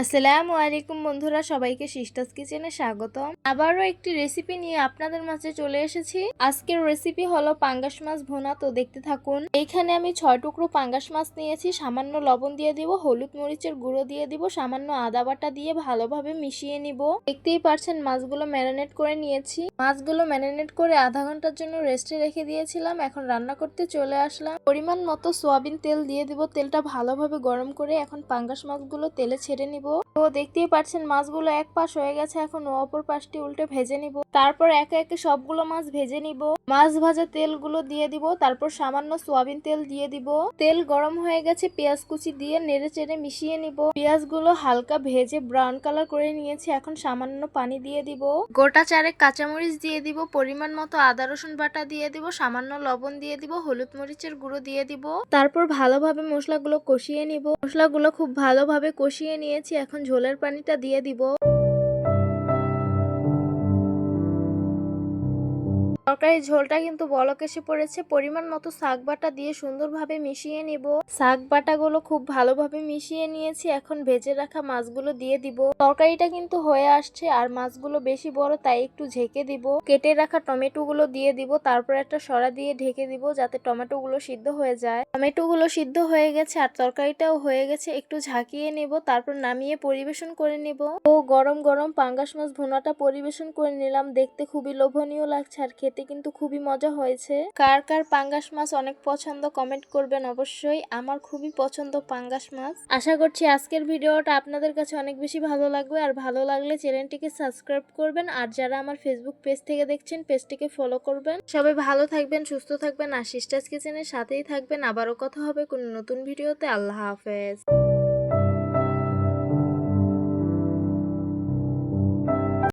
আসসালামু আলাইকুম বন্ধুরা, সবাইকে সিস্টাস কিচেনে স্বাগতম। আবারও একটি রেসিপি নিয়ে আপনাদের মাঝে চলে এসেছি। আজকের রেসিপি হলো পাঙ্গাস মাছ ভোনা, তো দেখতে থাকুন। এখানে আমি ছয় টুকরো পাঙ্গাস মাছ নিয়েছি, সামান্য লবণ দিয়ে দিব, হলুদ মরিচের গুঁড়ো দিয়ে দিব, সামান্য আদা বাটা দিয়ে ভালোভাবে মিশিয়ে নিব। দেখতেই পারছেন, মাছগুলো ম্যারিনেট করে নিয়েছি। মাছগুলো ম্যারিনেট করে আধা ঘণ্টার জন্য রেস্টে রেখে দিয়েছিলাম, এখন রান্না করতে চলে আসলাম। পরিমাণ মতো সোয়াবিন তেল দিয়ে দিব, তেলটা ভালোভাবে গরম করে এখন পাঙ্গাস মাছগুলো তেলে ছেড়ে নিব। তো দেখতেই পাচ্ছেন মাছগুলো এক পাশ হয়ে গেছে, এখন অপর পাশটি উল্টে ভেজে নিব। তারপর একে একে সবগুলো মাছ ভেজে নিব। মাছ ভাজা তেলগুলো দিয়ে দিব, তারপর সামান্য সোয়াবিন তেল দিয়ে দিব। তেল গরম হয়ে গেছে, পেঁয়াজ কুচি দিয়ে নেড়ে চেড়ে মিশিয়ে নিব। পেঁয়াজগুলো হালকা ভেজে ব্রাউন কালার করে নিয়েছি, এখন সামান্য পানি দিয়ে দিব। গোটা চারেক কাঁচামরিচ দিয়ে দিব, পরিমাণ মতো আদা, রসুন বাটা দিয়ে দিব, সামান্য লবণ দিয়ে দিব, হলুদ মরিচের গুঁড়ো দিয়ে দিব। তারপর ভালোভাবে মশলাগুলো কষিয়ে নিব। মশলাগুলো খুব ভালোভাবে কষিয়ে নিয়েছি এখন ঝোলের পানিটা দিয়ে দিব। তরকারির ঝোলটা কিন্তু বলক এসে পড়েছে। পরিমাণ মতো শাক বাটা দিয়ে সুন্দরভাবে মিশিয়ে নিব। শাক বাটাগুলো খুব ভালোভাবে মিশিয়ে নিয়েছি। এখন ভেজে রাখা মাছগুলো দিয়ে দিব। তরকারিটা কিন্তু হয়ে আসছে আর মাছগুলো বেশি বড়, তাই একটু ঝেঁকে দিব। কেটে রাখা টমেটো গুলো দিয়ে দিব। তারপর একটা সরা দিয়ে ঢেকে দিব যাতে টমেটো গুলো সিদ্ধ হয়ে যায়। টমেটো গুলো সিদ্ধ হয়ে গেছে আর তরকারিটাও হয়ে গেছে। একটু ঝাঁকিয়ে নেব, তারপর নামিয়ে পরিবেশন করে নেব। ও গরম গরম পাঙ্গাস মাছ ভুনাটা পরিবেশন করে নিলাম। দেখতে খুবই লোভনীয় লাগছে আর খেতে। কিন্তু খুবই মজা হয়েছে। কার কার পাঙ্গাস মাছ অনেক পছন্দ কমেন্ট করবেন অবশ্যই। আমার খুবই পছন্দ পাঙ্গাস মাছ। আশা করছি আজকের ভিডিওটা আপনাদের কাছে অনেক বেশি ভালো লাগবে। আর ভালো লাগলে চ্যানেলটিকে সাবস্ক্রাইব করবেন। আর যারা আমার ফেসবুক পেজ থেকে দেখছেন পেজটিকে ফলো করবেন। সবাই ভালো থাকবেন, সুস্থ থাকবেন। আর সিস্টার্স কিচেনের সাথেই থাকবেন। আবারও কথা হবে কোনো নতুন ভিডিওতে। আল্লাহ হাফেজ।